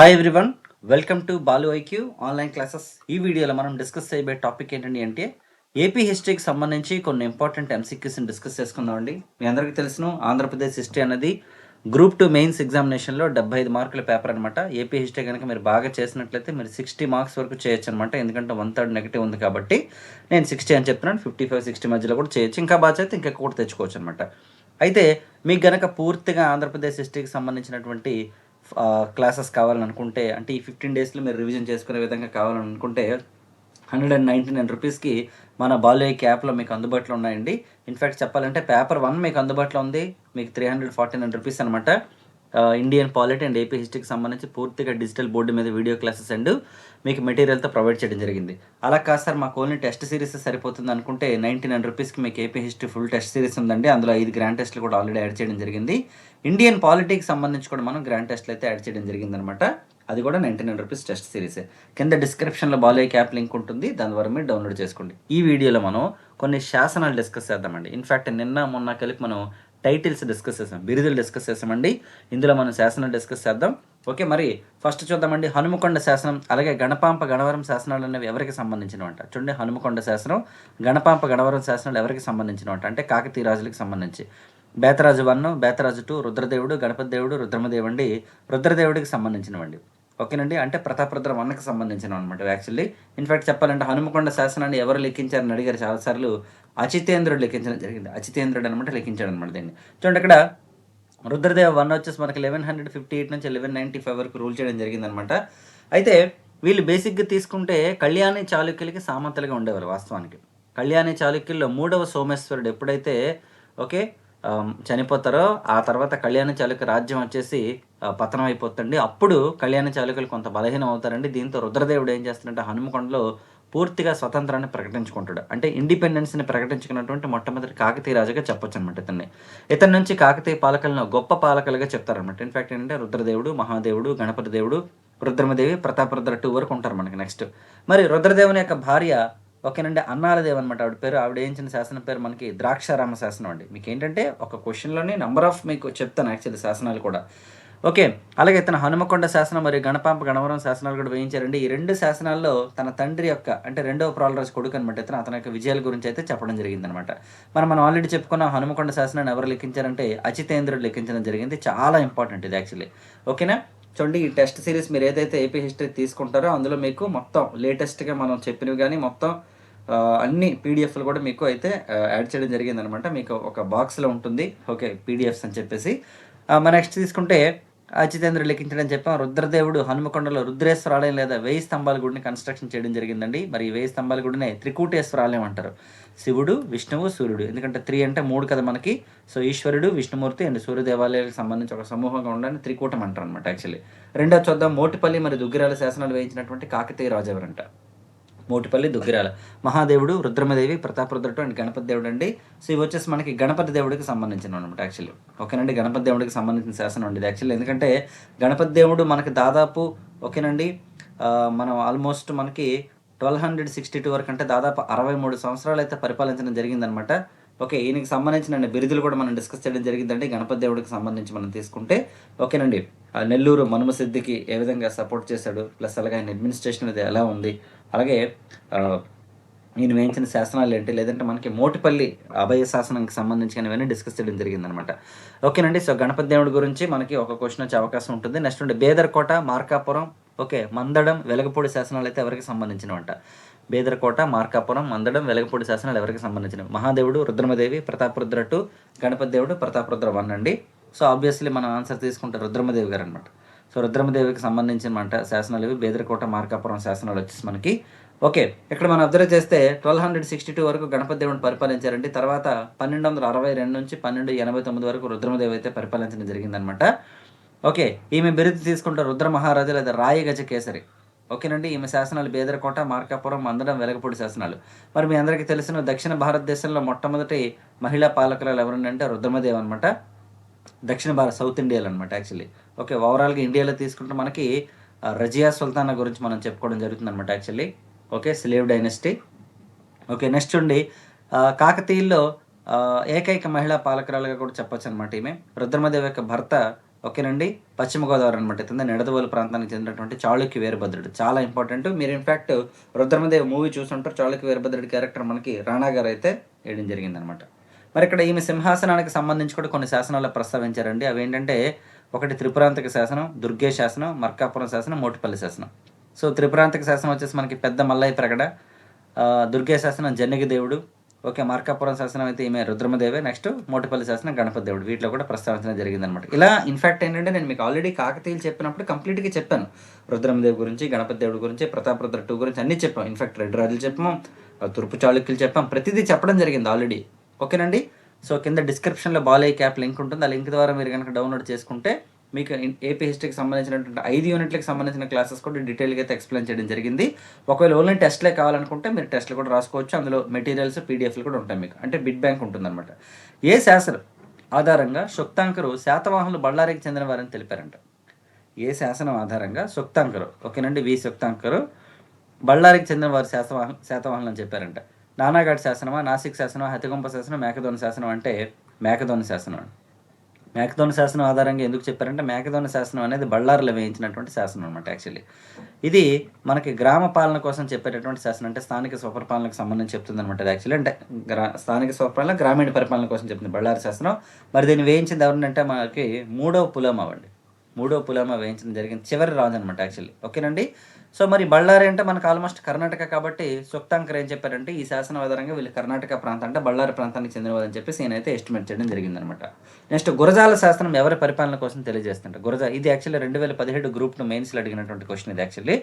Hi everyone welcome to Balu IQ online classes ఈ వీడియోలో మనం డిస్కస్ చేయబోయే టాపిక్ ఏంటండి అంటే ఏపీ హిస్టరీకి సంబంధించి కొన్ని ఇంపార్టెంట్ ఎంసీక్యూస్ని డిస్కస్ చేసుకుందామండి మీ అందరికీ తెలుసును ఆంధ్రప్రదేశ్ హిస్టరీ అనేది గ్రూప్ టూ మెయిన్స్ ఎగ్జామినేషన్లో డెబ్బై ఐదు మార్కుల పేపర్ అనమాట ఏపీ హిస్టరీ కనుక మీరు బాగా చేసినట్లయితే మీరు సిక్స్టీ మార్క్స్ వరకు చేయొచ్చు అనమాట ఎందుకంటే వన్ థర్డ్ నెగిటివ్ ఉంది కాబట్టి నేను సిక్స్టీ అని చెప్తున్నాను ఫిఫ్టీ ఫైవ్ సిక్స్టీ మధ్యలో కూడా చేయొచ్చు. ఇంకా బాగా చేస్తే ఇంకా కూడా తెచ్చుకోవచ్చు అనమాట అయితే మీకు గనక పూర్తిగా ఆంధ్రప్రదేశ్ హిస్టరీకి సంబంధించినటువంటి క్లాసెస్ కావాలనుకుంటే అంటే ఈ ఫిఫ్టీన్ డేస్లో మీరు రివిజన్ చేసుకునే విధంగా కావాలనుకుంటే హండ్రెడ్ అండ్ నైంటీ నైన్ రూపీస్కి మన బాలయ్య యాప్లో మీకు అందుబాటులో ఉన్నాయండి. ఇన్ఫ్యాక్ట్ చెప్పాలంటే పేపర్ వన్ మీకు అందుబాటులో ఉంది. మీకు three hundred forty nine rupees అనమాట ఇండియన్ పాలిటీ అండ్ ఏపీ హిస్టరీకి సంబంధించి పూర్తిగా డిజిటల్ బోర్డు మీద వీడియో క్లాసెస్ అండ్ మీకు మెటీరియల్తో ప్రొవైడ్ చేయడం జరిగింది. అలా కాదు సార్ మాకు ఓన్లీ టెస్ట్ సిరీస్ సరిపోతుంది అనుకుంటే నైంటీ నైన్ రూపీస్కి మీకు AP history full test series ఉందండి. అందులో ఐదు గ్రాండ్ టెస్ట్లు కూడా ఆల్రెడీ యాడ్ చేయడం జరిగింది. ఇండియన్ పాలిటీకి సంబంధించి కూడా మనం గ్రాండ్ టెస్ట్లు అయితే యాడ్ చేయడం జరిగింది అనమాట అది కూడా ninety nine rupees test series కింద డిస్క్రిప్షన్లో బాలయ్య క్యాప్ లింక్ ఉంటుంది. దాని ద్వారా మీరు డౌన్లోడ్ చేసుకోండి. ఈ వీడియోలో మనం కొన్ని శాసనాలు డిస్కస్ చేద్దామండి. ఇన్ఫ్యాక్ట్ నిన్న మొన్న కలిపి మనం టైటిల్స్ డిస్కస్ చేసాం బిరుదులు డిస్కస్ చేసామండి. ఇందులో మనం శాసనాలు డిస్కస్ చేద్దాం. ఓకే మరి ఫస్ట్ చూద్దామండి. హనుమకొండ శాసనం అలాగే గణపాంప గణవరం శాసనాలు అనేవి ఎవరికి సంబంధించినవంట? చూడండి హనుమకొండ శాసనం గణపాంప గణవరం శాసనాలు ఎవరికి సంబంధించినవంట? అంటే కాకతీయ రాజులకు సంబంధించి. బేతరాజు వన్ బేతరాజు టూ రుద్రదేవుడు గణపతి దేవుడు రుద్రమదేవండి రుద్రదేవుడికి సంబంధించినవండి. ఓకేనండి? అంటే ప్రతాపరుద్ర వన్నకు సంబంధించిన అనమాట యాక్చువల్లీ ఇన్ఫాక్ట్ చెప్పాలంటే హనుమకొండ శాసనాన్ని ఎవరు లెక్కించారని అడిగారు చాలాసార్లు. అచితేంద్రుడు లెక్కించడం జరిగింది. అచితేంద్రుడు అనమాట లెక్కించాడు అనమాట దీన్ని. చూడండి అక్కడ రుద్రదేవ వన్ వచ్చేసి మనకి లెవెన్ హండ్రెడ్ ఫిఫ్టీ ఎయిట్ నుంచి లెవెన్ నైంటీ ఫైవ్ వరకు రూల్ చేయడం జరిగిందనమాట అయితే వీళ్ళు బేసిక్గా తీసుకుంటే కళ్యాణి చాళుక్యులకి సామంతలుగా ఉండేవారు వాస్తవానికి. కళ్యాణి చాళుక్యుల్లో మూడవ సోమేశ్వరుడు ఎప్పుడైతే ఓకే చనిపోతారో ఆ తర్వాత కళ్యాణ చాళుక్య రాజ్యం వచ్చేసి పతనం అయిపోతుంది అప్పుడు కళ్యాణ చాలుకలు కొంత బలహీనం అవుతారండి. దీంతో రుద్రదేవుడు ఏం చేస్తాడంటే హనుమకొండలో పూర్తిగా స్వతంత్రాన్ని ప్రకటించుకుంటాడు. అంటే ఇండిపెండెన్స్ని ప్రకటించుకున్నటువంటి మొట్టమొదటి కాకతీయ రాజుగా చెప్పొచ్చు అనమాట ఇతన్ని. ఇతని నుంచి కాకతీయ పాలకులను గొప్ప పాలకులుగా చెప్తారనమాట ఇన్ఫాక్ట్ ఏంటంటే రుద్రదేవుడు మహాదేవుడు గణపతి దేవుడు రుద్రమదేవి ప్రతాపరుద్ర టూ వరకు ఉంటారు మనకి నెక్స్ట్ మరి రుద్రదేవుని యొక్క భార్య ఓకేనండి అన్నారదేవ్ అనమాట ఆవిడ పేరు ఆవిడ వేయించిన శాసనం పేరు మనకి ద్రాక్షారామ శాసనం అండి. మీకు ఏంటంటే ఒక క్వశ్చన్లోనే నెంబర్ ఆఫ్ మీకు చెప్తాను యాక్చువల్లీ శాసనాలు కూడా. ఓకే అలాగే ఇతను హనుమకొండ శాసనం మరియు గణపాంప గణవరం శాసనాలు కూడా వేయించారండి. ఈ రెండు శాసనాల్లో తన తండ్రి యొక్క అంటే రెండవ ప్రాలరాజు కొడుకు అనమాట ఇతను అతని యొక్క విజయాల గురించి అయితే చెప్పడం జరిగిందనమాట మనం మనం ఆల్రెడీ చెప్పుకున్న హనుమకొండ శాసనాన్ని ఎవరు లెక్కించారంటే అచితేంద్రుడు లెక్కించడం జరిగింది. చాలా ఇంపార్టెంట్ ఇది యాక్చువల్లీ ఓకేనా? చూడండి ఈ టెస్ట్ సిరీస్ మీరు ఏదైతే ఏపీ హిస్టరీ తీసుకుంటారో అందులో మీకు మొత్తం లేటెస్ట్గా మనం చెప్పినవి కానీ మొత్తం అన్ని పీడిఎఫ్లు కూడా మీకు అయితే యాడ్ చేయడం జరిగింది అనమాట మీకు ఒక బాక్స్లో ఉంటుంది. ఓకే పీడిఎఫ్స్ అని చెప్పేసి. మన నెక్స్ట్ తీసుకుంటే అచితేంద్రుడు లెక్కించడం చెప్పాం. రుద్రదేవుడు హనుమకొండలో రుద్రేశ్వర ఆలయం లేదా వెయ్యి స్తంభాల గుడిని కన్స్ట్రక్షన్ చేయడం జరిగిందండి. మరి ఈ వెయ్యి స్తంభాల గుడినే త్రికూటేశ్వర ఆలయం అంటారు. శివుడు విష్ణువు సూర్యుడు. ఎందుకంటే త్రీ అంటే మూడు కదా మనకి. సో ఈశ్వరుడు విష్ణుమూర్తి అండ్ సూర్య దేవాలయాలకు సంబంధించి ఒక సమూహంగా ఉండడానికి త్రికూటం అంటారు అనమాట యాక్చువల్లీ రెండో చూద్దాం. మోటిపల్లి మరియు దుగ్గిరాల శాసనాలు వేయించినటువంటి కాకతీయ రాజు మోటిపల్లి దుగ్గిరాల. మహాదేవుడు రుద్రమదేవి ప్రతాపరుద్రుడు అండ్ గణపతి దేవుడు అండి సో ఇవి వచ్చేసి మనకి గణపతి దేవుడికి సంబంధించిన అనమాట యాక్చువల్లీ ఓకేనండి? గణపతి దేవుడికి సంబంధించిన శాసనం అండి ఇది యాక్చువల్లీ ఎందుకంటే గణపతి దేవుడు మనకి దాదాపు ఓకేనండి? మనం ఆల్మోస్ట్ మనకి ట్వెల్వ్ హండ్రెడ్ సిక్స్టీ టూ వరకు అంటే దాదాపు అరవై మూడు సంవత్సరాలు అయితే పరిపాలించడం జరిగిందనమాట ఓకే ఈయనకి సంబంధించిన బిరుదులు కూడా మనం డిస్కస్ చేయడం జరిగిందండి. గణపతి దేవుడికి సంబంధించి మనం తీసుకుంటే ఓకేనండి? ఆ నెల్లూరు మనుమ సిద్ధికి ఏ విధంగా సపోర్ట్ చేశాడు? ప్లస్ అలాగే ఆయన అడ్మినిస్ట్రేషన్ అది ఎలా ఉంది? అలాగే నేను ఈయన వేయించిన శాసనాలు ఏంటి? లేదంటే మనకి మోటిపల్లి అభయ శాసనానికి సంబంధించి కానీ ఇవన్నీ డిస్కస్ చేయడం జరిగిందనమాట ఓకేనండి సో గణపతి దేవుడి గురించి మనకి ఒక క్వశ్చన్ వచ్చే అవకాశం ఉంటుంది. నెక్స్ట్ ఉండే బేదర్కోట మార్కాపురం ఓకే మందడం వెలగపూడి శాసనాలు అయితే ఎవరికి సంబంధించినవంట? బేదరకోట మార్కాపురం మందడం వెలగపూడి శాసనాలు ఎవరికి సంబంధించినవి? మహాదేవుడు రుద్రమదేవి ప్రతాపరుద్ర టూ గణపతి దేవుడు ప్రతాపరుద్ర వన్ అండి. సో ఆబ్వియస్లీ మనం ఆన్సర్ తీసుకుంటే రుద్రమదేవి గారు అనమాట సో రుద్రమదేవికి సంబంధించిన మంట శాసనాలు ఇవి. బేదరికోట మార్కాపురం శాసనాలు వచ్చేసి మనకి. ఓకే ఇక్కడ మనం అబ్జర్వ్ చేస్తే ట్వెల్వ్ హండ్రెడ్ సిక్స్టీ టూ వరకు గణపతి దేవుడిని పరిపాలించారండి. తర్వాత పన్నెండు వందల అరవై రెండు నుంచి పన్నెండు ఎనభై తొమ్మిది వరకు రుద్రమదేవి అయితే పరిపాలించడం జరిగిందనమాట ఓకే ఈమె బిరుదు తీసుకుంటే రుద్ర మహారాజు లేదా రాయగజ కేసరి. ఓకేనండి ఈమె శాసనాలు బేదరకోట మార్కాపురం మందడం వెలగపూడి శాసనాలు. మరి మీ అందరికీ తెలిసిన దక్షిణ భారతదేశంలో మొట్టమొదటి మహిళా పాలకురాలు ఎవరంటే రుద్రమదేవి అనమాట దక్షిణ భారత్ సౌత్ ఇండియాలో అనమాట యాక్చువల్లీ. ఓకే ఓవరాల్గా ఇండియాలో తీసుకుంటే మనకి రజియా సుల్తానా గురించి మనం చెప్పుకోవడం జరుగుతుంది అనమాట actually. Okay slave dynasty. Okay next ఉండి కాకతీయుల్లో ఏకైక మహిళా పాలకురాలుగా కూడా చెప్పొచ్చు అనమాట ఈమె. రుద్రమదేవి యొక్క భర్త ఓకేనండి పశ్చిమ గోదావరి అనమాట కింద నిడదవోలు ప్రాంతానికి చెందినటువంటి చాళుక్య వీరభద్రుడు. చాలా ఇంపార్టెంట్. మీరు ఇన్ఫ్యాక్ట్ రుద్రమదేవ్ మూవీ చూసుంటారు. చాళుక్య వీరభద్రుడి క్యారెక్టర్ మనకి రాణా గారు అయితే వేయడం జరిగిందనమాట మరి ఇక్కడ ఈమె సింహాసనానికి సంబంధించి కూడా కొన్ని శాసనాలు ప్రస్తావించారండి. అవి ఏంటంటే ఒకటి త్రిపురాంతక శాసనం దుర్గే శాసనం మర్కాపురం శాసనం మోటిపల్లి శాసనం. సో త్రిపురాంతక శాసనం వచ్చేసి మనకి పెద్ద మల్లయ్య ప్రగడ దుర్గే శాసనం జన్నగి దేవుడు ఓకే మార్కాపురం శాసనం అయితే ఈమె రుద్రమదేవే నెక్స్ట్ మోటిపల్లి శాసనం గణపతి దేవుడు. వీటిలో కూడా ప్రస్తావించడం జరిగిందనమాట ఇలా ఇన్ఫాక్ట్ ఏంటంటే నేను మీకు ఆల్రెడీ కాకతీయులు చెప్పినప్పుడు కంప్లీట్గా చెప్పాను. రుద్రమదేవి గురించి గణపతి దేవుడి గురించి ప్రతాపరుద్ర టూ గురించి అన్నీ చెప్పాం. ఇన్ఫాక్ట్ రెడ్డి రాజులు చెప్పాము తూర్పు చాళుక్యులు చెప్పాం. ప్రతిదీ చెప్పడం జరిగింది ఆల్రెడీ ఓకేనండి? సో కింద డిస్క్రిప్షన్లో బాలయ్య క్యాప్ లింక్ ఉంటుంది. ఆ లింక్ ద్వారా మీరు కనుక డౌన్లోడ్ చేసుకుంటే మీకు ఏపీ హిస్టరీకి సంబంధించినటువంటి ఐదు యూనిట్లకు సంబంధించిన క్లాసెస్ కూడా డీటెయిల్గా అయితే ఎక్స్ప్లెయిన్ చేయడం జరిగింది. ఒకవేళ ఓన్లీ టెస్ట్లే కావాలనుకుంటే మీరు టెస్ట్లు కూడా రాసుకోవచ్చు. అందులో మెటీరియల్స్ పీడిఎఫ్లు కూడా ఉంటాయి మీకు. అంటే బిడ్ బ్యాంక్ ఉంటుందన్నమాట. ఏ శాసనం ఆధారంగా శుక్తాంకరు శాతవాహనులు బళ్ళారికి చెందిన వారని తెలిపారంట. ఏ శాసనం ఆధారంగా శుక్తాంకరు ఓకేనండి వి శుక్తాంకరు బళ్ళారికి చెందిన వారు శాతవాహన శాతవాహనులు అని చెప్పారంట. నానాఘాట్ శాసనమా నాసిక్ శాసనం హతిగొంప శాసనం మేకదోన శాసనం అంటే మేకదోన శాసనం మేకదోని శాసనం ఆధారంగా ఎందుకు చెప్పారంటే మేకదోన శాసనం అనేది బళ్ళారులో వేయించినటువంటి శాసనం అనమాట యాక్చువల్లీ. ఇది మనకి గ్రామ పాలన కోసం చెప్పేటటువంటి శాసనం అంటే స్థానిక స్వపరిపాలనకు సంబంధించి చెప్తుంది అనమాట యాక్చువల్లీ. అంటే గ్రా స్థానిక స్వపరిపాలన గ్రామీణ పరిపాలన కోసం చెప్తుంది బళ్ళారి శాసనం. మరి దీన్ని వేయించింది ఎవరంటే మనకి మూడవ పులమ మూడో పులామా వేయించడం జరిగింది. చివరి రాజు అనమాట యాక్చువల్లీ ఓకేనండి? సో మరి బళ్ళారి అంటే మనకు ఆల్మోస్ట్ కర్ణాటక కాబట్టి సుక్తాంకర్ ఏం చెప్పారంటే ఈ శాసనం ఆధారంగా వీళ్ళు కర్ణాటక ప్రాంతం అంటే బళ్ళారి ప్రాంతానికి చెందినవాదని చెప్పేసి ఈయనైతే ఎస్టిమేట్ చేయడం జరిగిందనమాట నెక్స్ట్ గురజాల శాసనం ఎవరి పరిపాలన కోసం తెలియజేస్తుంట గురజా ఇది యాక్చువల్లీ రెండు వేల పదిహేడు గ్రూప్ను మెయిన్స్లో అడిగినటువంటి క్వశ్చన్ ఇది యాక్చువల్లీ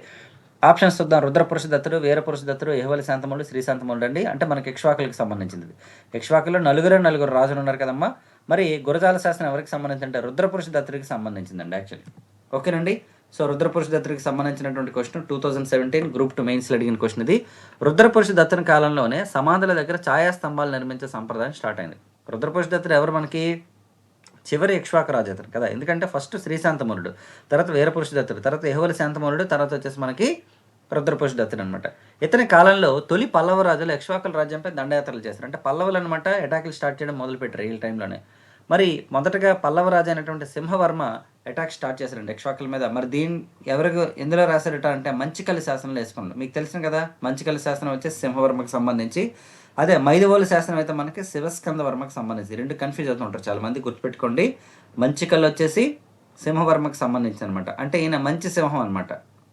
ఆప్షన్స్ చూద్దాం. రుద్రపురుష దత్తుడు వీరపురుష దత్తుడు యహవలి శాంతములు శ్రీ శాంతములు అండి. అంటే మనకి ఇక్ష్వాకులకు సంబంధించింది ఇది. నలుగురు నలుగురు రాజులు ఉన్నారు కదమ్మా. మరి గురజాల శాసనం ఎవరికి సంబంధించి అంటే రుద్రపురుష దత్తుడికి సంబంధించిందండి యాక్చువల్లీ ఓకేనండి? సో రుద్రపురుష దత్తుడికి సంబంధించినటువంటి question two thousand seventeen group two మెయిన్స్లో అడిగిన క్వశ్చన్ ఇది. రుద్రపురుష దత్తుని కాలంలోనే సమాధుల దగ్గర ఛాయా స్తంభాలు నిర్మించే సంప్రదాయం స్టార్ట్ అయింది. రుద్రపురుష దత్తుడు ఎవరు మనకి? చివరి ఇక్ష్వాకరాజు అతను కదా. ఎందుకంటే ఫస్ట్ శ్రీశాంతమూరుడు తర్వాత వీరపురుష దత్తుడు తర్వాత యహోవలి శాంతమూరుడు తర్వాత వచ్చేసి మనకి రుద్రపురుష అతను అనమాట ఇతని కాలంలో తొలి పల్లవ రాజులు ఇక్ష్వాకుల రాజ్యంపై దండయాత్రలు చేస్తారు అంటే పల్లవులు అనమాట అటాకులు స్టార్ట్ చేయడం మొదలుపెట్టారు ఈ టైంలోనే మరి మొదటగా పల్లవ రాజు అయినటువంటి సింహవర్మ అటాక్ స్టార్ట్ చేశారండి ఇక్ష్వాకుల మీద. మరి దీని ఎవరికి ఎందులో రాశారట అంటే మంచికల్లి శాసనంలో వేసుకున్నాడు మీకు తెలిసిన కదా మంచికల్లి శాసనం వచ్చేసి సింహవర్మకు సంబంధించి. అదే మైదవోలు శాసనం అయితే మనకి శివస్కంద వర్మకు సంబంధించి రెండు కన్ఫ్యూజ్ అవుతుంటారు చాలా మంది గుర్తుపెట్టుకోండి. మంచికల్లు వచ్చేసి సింహవర్మకు సంబంధించి అనమాట అంటే ఈయన మంచి సింహం అనమాట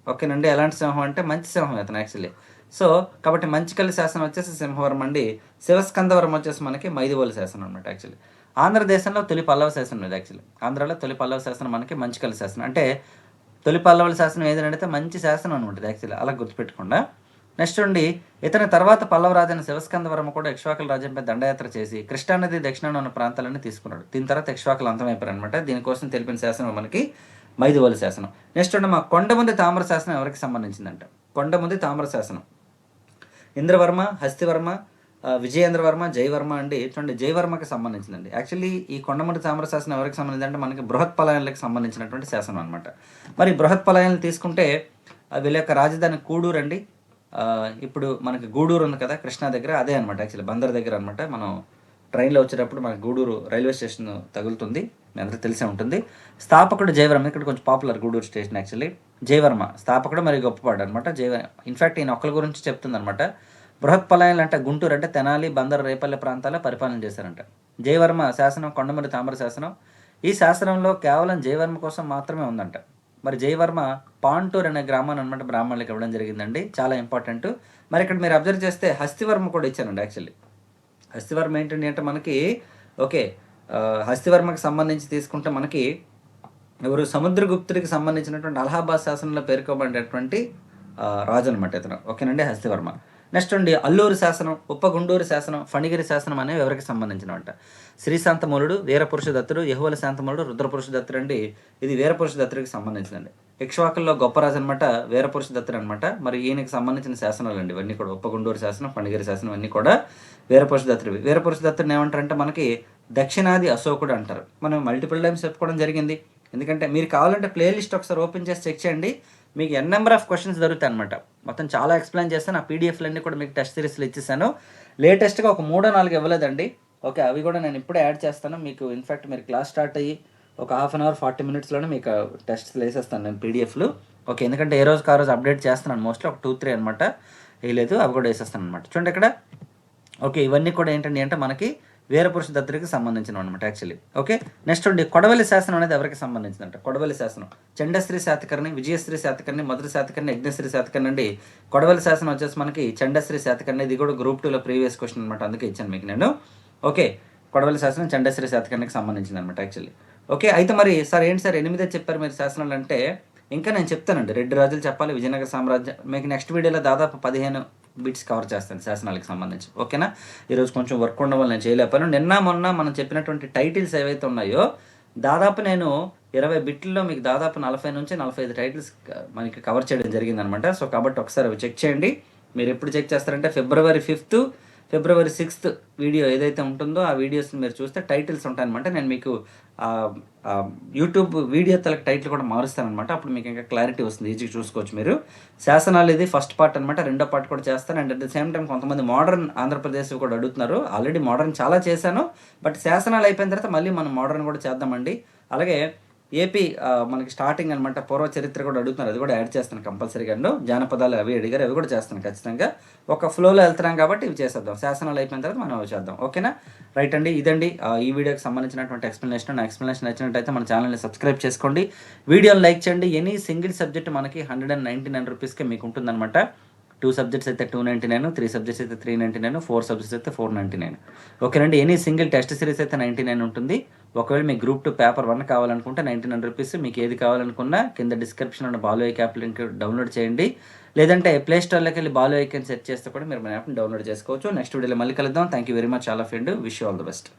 ఓకేనండి. ఎలాంటి సింహం అంటే మంచి సింహం ఇతను యాక్చువల్లీ. సో కాబట్టి మంచికల్లి శాసనం వచ్చేసి సింహవరం అండి. శివస్కందవరం వచ్చేసి మనకి మైదివోలు శాసనం అనమాట యాక్చువల్లీ. ఆంధ్రదేశంలో తొలి పల్లవ శాసనం ఇది యాక్చువల్లీ. ఆంధ్రాలో తొలి పల్లవ శాసనం మనకి మంచికల్లి శాసనం. అంటే తొలి పల్లవుల శాసనం ఏదంటే మంచి శాసనం అనమాట యాక్చువల్లీ. అలా గుర్తుపెట్టకుండా. నెక్స్ట్ ఉండి ఇతని తర్వాత పల్లవరాజైన శివస్కందవరం కూడా ఇక్ష్వాకుల రాజ్యంపై దండయాత్ర చేసి కృష్ణానది దక్షిణాన ఉన్న ప్రాంతాలన్నీ తీసుకున్నాడు. దీని తర్వాత ఇక్ష్వాకులు అంతమైపోయారు అనమాట దీనికోసం తెలిపిన శాసనం మనకి మైదువల శాసనం. నెక్స్ట్ ఉండి మా కొండముంది తామర శాసనం ఎవరికి సంబంధించిందంట? కొండముంది తామ్ర శాసనం. ఇంద్రవర్మ హస్తివర్మ విజయేంద్రవర్మ జయవర్మ అండి. చూడండి జయవర్మకి సంబంధించిందండి. యాక్చువల్లీ ఈ కొండమూడి తామర శాసనం ఎవరికి సంబంధించి అంటే మనకి బృహత్ పలాయనలకు సంబంధించినటువంటి శాసనం అనమాట మరి బృహత్ పలాయనలు తీసుకుంటే వీళ్ళ యొక్క రాజధాని కూడూరు అండి. ఇప్పుడు మనకి గూడూరు ఉంది కదా కృష్ణా దగ్గర అదే అనమాట యాక్చువల్లీ బందర్ దగ్గర అనమాట మనం ట్రైన్లో వచ్చేటప్పుడు మనకి గూడూరు రైల్వే స్టేషన్ తగులుతుంది. మీ అందరూ తెలిసే ఉంటుంది. స్థాపకుడు జయవర్మ ఇక్కడ కొంచెం popular Gudur station actually. Jayavarma స్థాపకుడు మరి గొప్పవాడు అనమాట జయ ఇన్ఫాక్ట్ ఈయన ఒక్కరి గురించి చెప్తుందనమాట బృహత్ పలాయనలు అంటే గుంటూరు అంటే తెనాలి బందర్ రేపల్లె ప్రాంతాల్లో పరిపాలన చేశారంట. జయవర్మ శాసనం కొండమూరి తామర శాసనం. ఈ శాసనంలో కేవలం జయవర్మ కోసం మాత్రమే ఉందంట. మరి జయవర్మ పాంటూర్ అనే గ్రామాన్ని అనమాట బ్రాహ్మణులకు ఇవ్వడం జరిగిందండి. చాలా ఇంపార్టెంట్. మరి ఇక్కడ మీరు అబ్జర్వ్ చేస్తే హస్తివర్మ కూడా ఇచ్చారండి యాక్చువల్లీ. హస్తివర్మ ఏంటండి అంటే మనకి ఓకే హస్తివర్మకు హస్తివర్మకి సంబంధించి తీసుకుంటే మనకి ఎవరు సముద్రగుప్తుడికి సంబంధించినటువంటి అలహాబాద్ శాసనంలో పేర్కొబడినటువంటి రాజు అనమాట ఇతను. ఓకేనండి హస్తివర్మ. నెక్స్ట్ ఉండి అల్లూరు శాసనం ఉప్పగుండూరు శాసనం ఫణిగిరి శాసనం అనేవి ఎవరికి సంబంధించినవంట? శ్రీశాంతమూలుడు వీరపురుషదత్తుడు యహువల శాంతమూలుడు రుద్రపురుషదత్తుడు అండి. ఇది వీరపురుషదత్తుడికి సంబంధించినండి ఇక్ష్వాకుల్లో గొప్పరాజు అనమాట వీరపురుష దత్తుడు అనమాట మరి ఈయనకి సంబంధించిన శాసనాలు అండి ఇవన్నీ కూడా. ఉప్పగుండూరు శాసనం ఫణిగిరి శాసనం అన్నీ కూడా వీరపురుష దత్తుడివి వీరపురుష దత్తుడిని ఏమంటారంటే మనకి దక్షిణాది అశోకుడు అంటారు. మనం మల్టిపుల్ టైమ్స్ చెప్పుకోవడం జరిగింది. ఎందుకంటే మీరు కావాలంటే ప్లేలిస్ట్ ఒకసారి ఓపెన్ చేసి చెక్ చేయండి. మీకు ఎన్ నెంబర్ ఆఫ్ క్వశ్చన్స్ దొరుకుతాయి అనమాట మొత్తం చాలా ఎక్స్ప్లెయిన్ చేస్తాను. ఆ పీడిఎఫ్లన్నీ కూడా మీకు టెస్ట్ సిరీస్లో ఇచ్చేసాను. లేటెస్ట్గా ఒక మూడో నాలుగు ఇవ్వలేదండి. ఓకే అవి కూడా నేను ఇప్పుడే యాడ్ చేస్తాను. మీకు ఇన్ఫాక్ట్ మీరు క్లాస్ స్టార్ట్ అయ్యి ఒక హాఫ్ అన్ అవర్ ఫార్టీ మినిట్స్లోనే మీకు టెస్ట్ వేసేస్తాను నేను పీడిఎఫ్లు ఓకే ఎందుకంటే ఏ రోజుకి ఆ రోజు అప్డేట్ చేస్తున్నాను. మోస్ట్లీ ఒక టూ త్రీ అనమాట వేయలేదు అవి కూడా వేసేస్తాను అనమాట చూడండి ఇక్కడ. ఓకే ఇవన్నీ కూడా ఏంటండి అంటే మనకి వీరపురుష దత్తరికి సంబంధించిన అనమాట యాక్చువల్లీ ఓకే నెక్స్ట్ ఉండి కొడవలి శాసనం అనేది ఎవరికి సంబంధించిందంట? కొడవలి శాసనం. చండశ్రీ శాతకర్ణి విజయశ్రీ శాతకర్ణి మధుర శాతకర్ణి యజ్ఞశ్రీ శాతకర్ణి అండి. కొడవలి శాసనం వచ్చేసి మనకి చండశ్రీ శాతకర్ణి ఇది కూడా గ్రూప్ టూలో ప్రీవియస్ క్వశ్చన్ అనమాట అందుకే ఇచ్చాను మీకు నేను. ఓకే కొడవలి శాసనం చండశ్రీ శాతకర్ణికి సంబంధించింది అనమాట యాక్చువల్లీ ఓకే అయితే మరి సార్ ఏంటి సార్ ఎనిమిదే చెప్పారు మీరు శాసనాలు అంటే ఇంకా నేను చెప్తానండి. రెడ్డి రాజులు చెప్పాలి విజయనగర సామ్రాజ్యం. మీకు నెక్స్ట్ వీడియోలో దాదాపు పదిహేను బిట్స్ కవర్ చేస్తాను శాసనాలకు సంబంధించి. ఓకేనా? ఈరోజు కొంచెం వర్క్ ఉండడం వల్ల నేను చేయలేపాను నిన్న మొన్న మనం చెప్పినటువంటి టైటిల్స్ ఏవైతే ఉన్నాయో దాదాపు నేను ఇరవై బిట్లలో మీకు దాదాపు నలభై నుంచి నలభై ఐదు టైటిల్స్ మనకి కవర్ చేయడం జరిగిందనమాట. సో కాబట్టి ఒకసారి అవి చెక్ చేయండి. మీరు ఎప్పుడు చెక్ చేస్తారంటే February fifth February sixth video ఏదైతే ఉంటుందో ఆ వీడియోస్ మీరు చూస్తే టైటిల్స్ ఉంటాయన్నమాట. నేను మీకు యూట్యూబ్ వీడియో తలకు టైటిల్ కూడా మారుస్తానమాట అప్పుడు మీకు ఇంకా క్లారిటీ వస్తుంది ఈజీగా చూసుకోవచ్చు మీరు. శాసనాలు ఇది ఫస్ట్ పార్ట్ అనమాట రెండో పార్ట్ కూడా చేస్తాను. And at the same time కొంతమంది మోడర్న్ ఆంధ్రప్రదేశ్ కూడా అడుగుతున్నారు. ఆల్రెడీ మోడర్న్ చాలా చేశాను. బట్ శాసనాలు అయిపోయిన తర్వాత మళ్ళీ మనం మోడర్న్ కూడా చేద్దామండి. అలాగే ఏపీ మనకి స్టార్టింగ్ అనమాట పూర్వ చరిత్ర కూడా అడుగుతున్నారు. అది కూడా యాడ్ చేస్తాను కంపల్సరీగా జానపదాలు అవి అడిగారు అవి కూడా చేస్తాను ఖచ్చితంగా. ఒక ఫ్లోలో వెళ్తున్నాం కాబట్టి ఇవి చేసేద్దాం. శాసనాలు అయిపోయిన తర్వాత మనం అవి చేద్దాం. ఓకేనా? రైట్ అండి ఇదండి. ఈ వీడియోకి సంబంధించినటువంటి ఎక్స్ప్లెనేషన్ నా ఎక్స్ప్లెనేషన్ నచ్చినట్టయితే మన ఛానల్ని సబ్స్క్రైబ్ చేసుకోండి. వీడియోని లైక్ చేయండి. ఎనీ సింగిల్ సబ్జెక్ట్ మనకి హండ్రెడ్ అండ్ నైంటీ నైన్ రూపీస్కి మీకు ఉంటుందన్నమాట. టూ సబ్జెక్ట్స్ అయితే two ninety nine three subjects అయితే three ninety nine four subjects అయితే ఫోర్ నైంటీ నైన్ ఓకేనండి ఎనీ సింగిల్ టెస్ట్ సిరీస్ అయితే నైంటీ నైన్ ఉంటుంది. ఒకవేళ మీకు గ్రూప్ టూ పేపర్ వన్ కావాలనుకుంటే నైంటీ నైన్ రూపీస్ మీకు ఏది కావాలనుకున్నా కింద డిస్క్రిప్షన్ ఉన్న బాలో యాప్ లింక్ డౌన్లోడ్ చేయండి. లేదంటే ప్లే స్టోర్లోకి వెళ్ళి బాలో ఐకన్ సెట్ చేస్తే కూడా మీరు మన యాప్ని డౌన్లోడ్ చేసుకోవచ్చు. నెక్స్ట్ వీడియోలో మళ్ళీ కలుద్దాం. Thank you very much all of and wish all the best